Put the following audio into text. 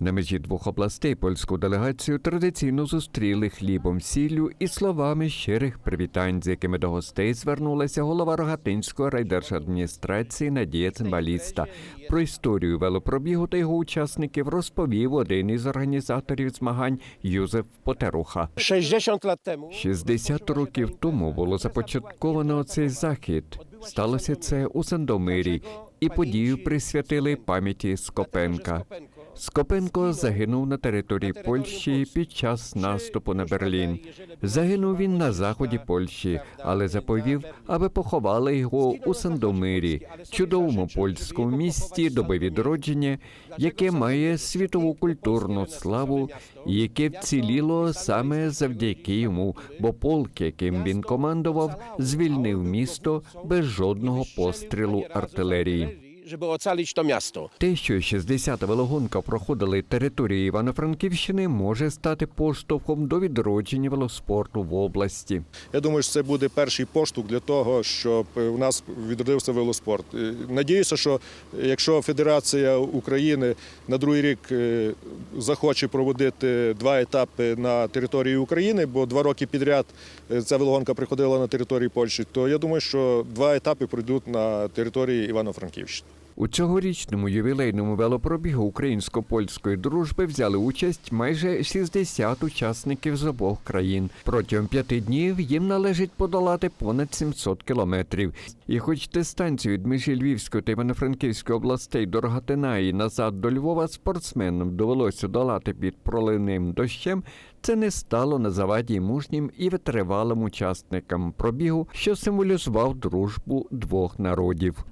На межі двох областей польську делегацію традиційно зустріли хлібом, сіллю і словами щирих привітань, з якими до гостей звернулася голова Рогатинської райдержадміністрації Надія Цимбаліста. Про історію велопробігу та його учасників розповів один із організаторів змагань Юзеф Потеруха. 60 lat temu 60 років тому було започатковано цей захід. Сталося це у Сандомирі, і подію присвятили пам'яті Скопенка. Скопенко загинув на території Польщі під час наступу на Берлін. Загинув він на заході Польщі, але заповів, аби поховали його у Сандомирі, чудовому польському місті доби відродження, яке має світову культурну славу і яке вціліло саме завдяки йому, бо полк, яким він командував, звільнив місто без жодного пострілу артилерії. Żeby ocalić to miasto. Те, що 60-та велогонка проходили території Івано-Франківщини, може стати поштовхом до відродження велоспорту в області. Я думаю, що це буде перший поштовх для того, щоб у нас відродився велоспорт. Е, Надіюся, що якщо Федерація України на другий рік е, захоче проводити два етапи на території України, бо два роки підряд е, ця велогонка приходила на території Польщі, то я думаю, що два етапи пройдуть на території Івано-Франківщини. У цьогорічному ювілейному велопробігу українсько-польської дружби взяли участь майже 60 учасників з обох країн. Протягом п'яти днів їм належить подолати понад 700 кілометрів. І хоч дистанцію від межі Львівської та Івано-Франківської областей до Рогатина і назад до Львова спортсменам довелося долати під проливним дощем, це не стало на заваді мужнім і витривалим учасникам пробігу, що символізував дружбу двох народів.